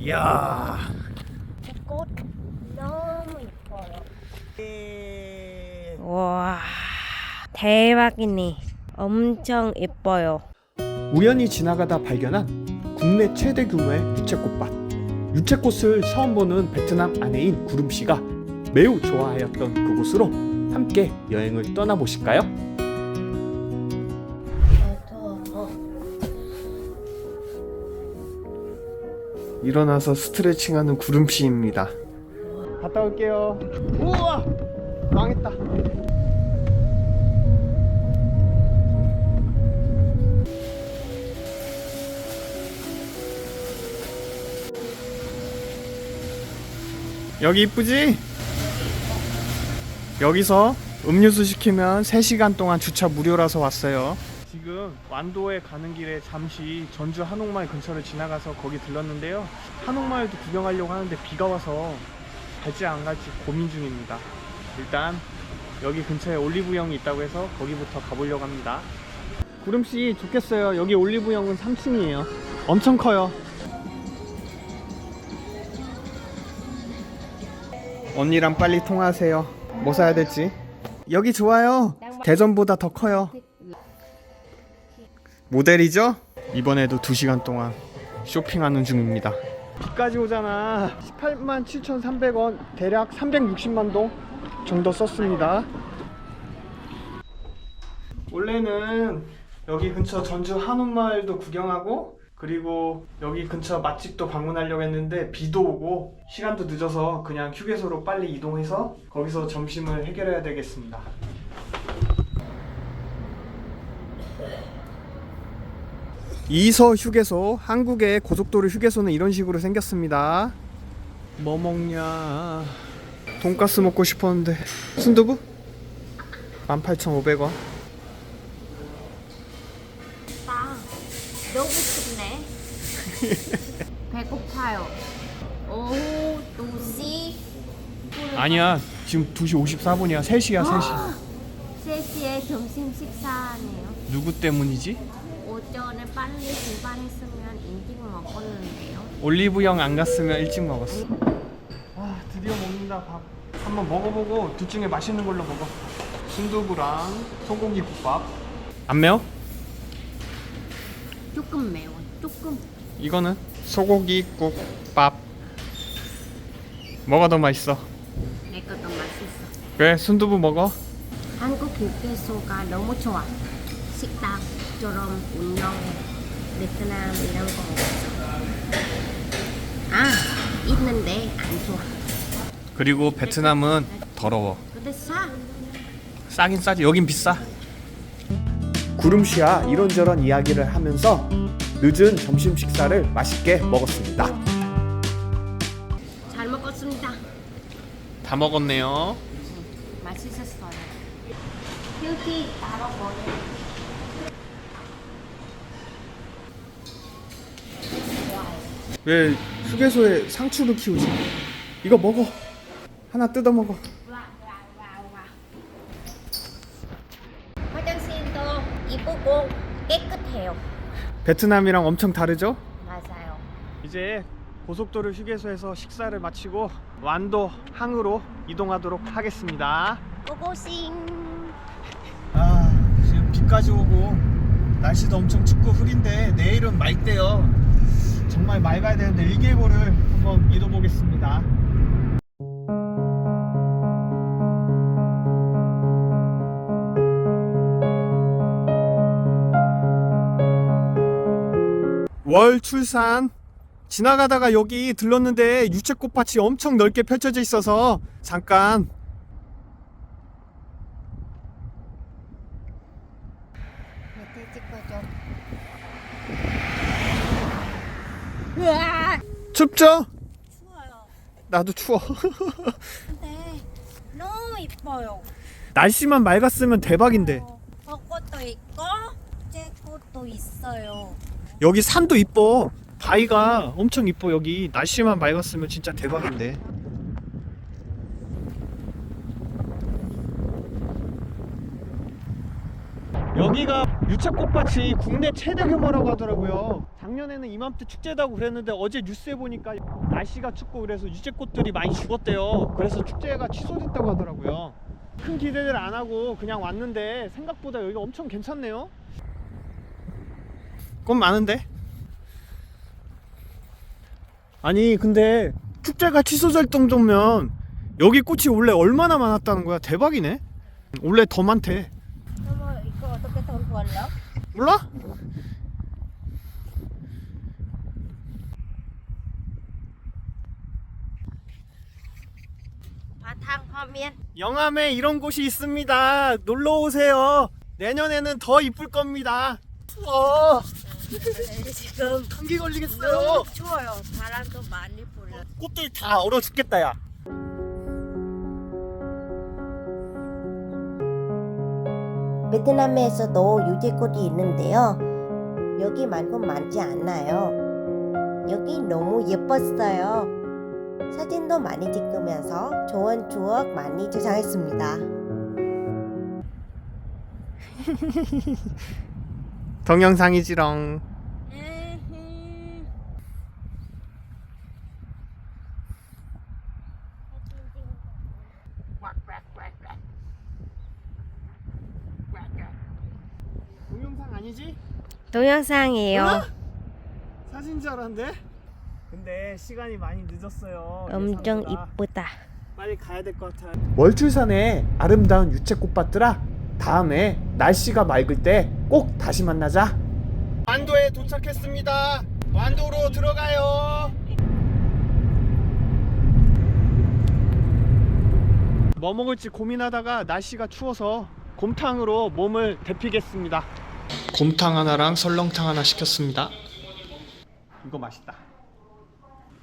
이야. 꽃 너무 예뻐요. 와 대박이네. 엄청 예뻐요. 우연히 지나가다 발견한 국내 최대 규모의 유채꽃밭. 유채꽃을 처음 보는 베트남 아내인 구름 씨가 매우 좋아하였던 그곳으로 함께 여행을 떠나 보실까요? 일어나서 스트레칭하는 구름 씨입니다. 갔다 올게요. 우와! 망했다. 여기 이쁘지? 여기서 음료수 시키면 3시간 동안 주차 무료라서 왔어요. 지금 완도에 가는 길에 잠시 전주 한옥마을 근처를 지나가서 거기 들렀는데요. 한옥마을도 구경하려고 하는데 비가 와서 갈지 안 갈지 고민 중입니다. 일단 여기 근처에 올리브영이 있다고 해서 거기부터 가보려고 합니다. 구름씨 좋겠어요. 여기 올리브영은 3층이에요. 엄청 커요. 언니랑 빨리 통화하세요. 뭐 사야 될지. 여기 좋아요. 대전보다 더 커요. 모델이죠? 이번에도 2시간 동안 쇼핑하는 중입니다. 비까지 오잖아. 18만 7,300원, 대략 360만 동 정도 썼습니다. 원래는 여기 근처 전주 한옥마을도 구경하고 그리고 여기 근처 맛집도 방문하려고 했는데 비도 오고 시간도 늦어서 그냥 휴게소로 빨리 이동해서 거기서 점심을 해결해야 되겠습니다. 이서 휴게소 한국의 고속도로 휴게소는 이런 식으로 생겼습니다. 뭐 먹냐? 돈가스 먹고 싶었는데 순두부? 18,500원. 빵 너무 춥네. 배고파요. 오후 2시 아니야 지금 2시 54분이야 3시야 3시 3시에 점심 식사하네요. 누구 때문이지? 빨리 출발했으면 일찍 먹었는데요. 올리브영 안 갔으면 일찍 먹었어 아 드디어 먹는다 밥 한번 먹어보고 둘 중에 맛있는 걸로 먹어 순두부랑 소고기 국밥 안 매워? 조금 매워. 조금. 이거는 소고기 국밥 뭐가 더 맛있어? 내 것도 맛있어. 그래 순두부 먹어 한국 휴게소가 너무 좋아. 식당 처럼 운영 베트남 이런 거 없어. 아 있는데 안 좋아. 그리고 베트남은 더러워 근데 싸. 싸긴 싸지 여긴 비싸 구름씨와 이런저런 이야기를 하면서 늦은 점심 식사를 맛있게 먹었습니다 잘 먹었습니다. 다 먹었네요 맛있었어요. 휴지 따로 먹어. 왜 휴게소에 상추를 키우지? 이거 먹어 하나 뜯어 먹어 화장실도 이쁘고 깨끗해요. 베트남이랑 엄청 다르죠? 맞아요. 이제 고속도로 휴게소에서 식사를 마치고 완도 항으로 이동하도록 하겠습니다. 고고싱. 아 지금 비까지 오고 날씨도 엄청 춥고 흐린데 내일은 맑대요. 정말 맑아야 되는데 일개고를 한번 믿어보겠습니다. 월 출산 지나가다가 여기 들렀는데 유채꽃밭이 엄청 넓게 펼쳐져 있어서 잠깐 밑에 찍어줘. 으아! 춥죠? 추워요. 나도 추워. 근데 너무 이뻐요. 날씨만 맑았으면 대박인데 어, 벚꽃도 있고 째꽃도 있어요. 여기 산도 이뻐. 바위가 엄청 이뻐 여기 날씨만 맑았으면 진짜 대박인데. 여기 여기가 유채꽃밭이 국내 최대 규모라고 하더라고요. 작년에는 이맘때 축제다고 그랬는데 어제 뉴스에 보니까 날씨가 춥고 그래서 유채꽃들이 많이 죽었대요. 그래서 축제가 취소됐다고 하더라고요. 큰 기대를 안 하고 그냥 왔는데 생각보다 여기가 엄청 괜찮네요. 꽃 많은데? 아니 근데 축제가 취소될 정도면 여기 꽃이 원래 얼마나 많았다는 거야? 대박이네. 원래 더 많대. 벌러? 몰라? 바탕 화면 영암에 이런 곳이 있습니다. 놀러 오세요. 내년에는 더 이쁠 겁니다. 추워. 지금 감기 걸리겠어요. 너무 추워요. 바람도 많이 불어. 꽃들 다 얼어 죽겠다 야. 베트남에서도 유제꽃이 있는데요. 여기 말고 많지 않아요. 여기 너무 예뻤어요. 사진도 많이 찍으면서 좋은 추억 많이 저장했습니다. 동영상이지롱. 동영상 아니지? 동영상이에요. 몰라? 사진 줄 알았는데. 근데 시간이 많이 늦었어요. 엄청 예상보다. 이쁘다. 빨리 가야 될 것 같아요. 월출산의 아름다운 유채꽃밭들아 다음에 날씨가 맑을 때 꼭 다시 만나자. 완도에 도착했습니다. 완도로 들어가요. 뭐 먹을지 고민하다가 날씨가 추워서 곰탕으로 몸을 데피겠습니다. 곰탕 하나랑 설렁탕 하나 시켰습니다. 이거 맛있다.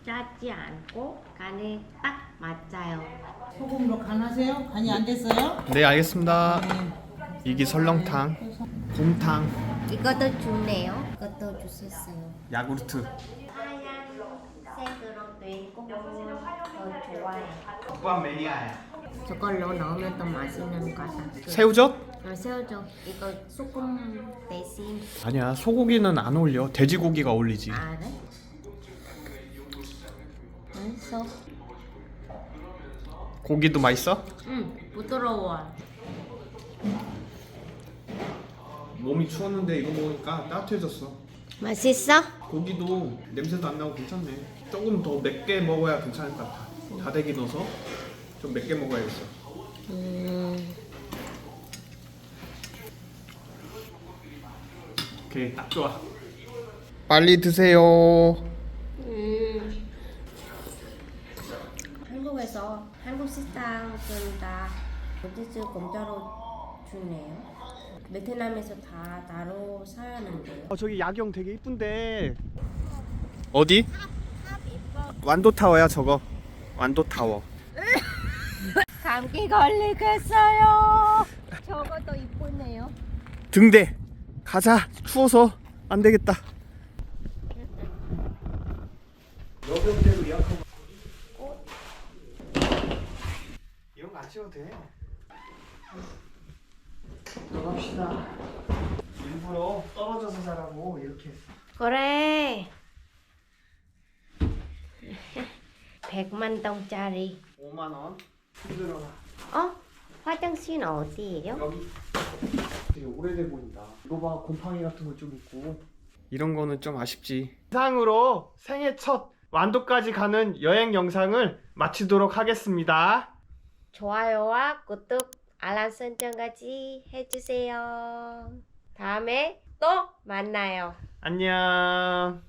짜지 않고 간이 딱 맞아요. 소금으로 간하세요? 간이 안 됐어요? 네 알겠습니다. 이게 설렁탕, 곰탕, 이것도 주네요. 이것도 주셨어요. 야구르트. 하얀색으로 된 고기 더 좋아해. 오빠 매니아야. 저걸로 넣으면 더 맛있는 거다. 새우젓? 어, 새우젓 이거 소금 대신 아니야 소고기는 안 어울려. 돼지고기가 어울리지. 알아? 맛있어. 고기도 맛있어? 응, 부드러워. 몸이 추웠는데 이거 먹으니까 따뜻해졌어. 맛있어? 고기도 냄새도 안 나고 괜찮네. 조금 더 맵게 먹어야 괜찮을 것 같아. 다대기 넣어서 좀 맵게 먹어야겠어. 음, 오케이 딱 좋아. 빨리 드세요. 음. 한국에서 한국 식당은 다 어디서 공짜로 주네요. 베트남에서 다 따로 사야 하는데요. 어, 저기 야경 되게 이쁜데. 어디? 완도 타워야 저거. 완도 타워. 감기 걸리겠어요. 저것도 이쁘네요. 등대. 가자. 추워서 안 되겠다. 이런 거안 찍어도 돼. 들어갑시다. 일부러 떨어져서 자라고 이렇게 했어. 그래. 100만 동짜리. 5만 원. 들어가. 어? 화장실 어디예요? 여기 되게 오래돼 보인다. 이거 봐 곰팡이 같은 거 좀 있고. 이런 거는 좀 아쉽지. 이상으로 생애 첫 완도까지 가는 여행 영상을 마치도록 하겠습니다. 좋아요와 구독, 알람 설정까지 해주세요. 다음에 또 만나요. 안녕.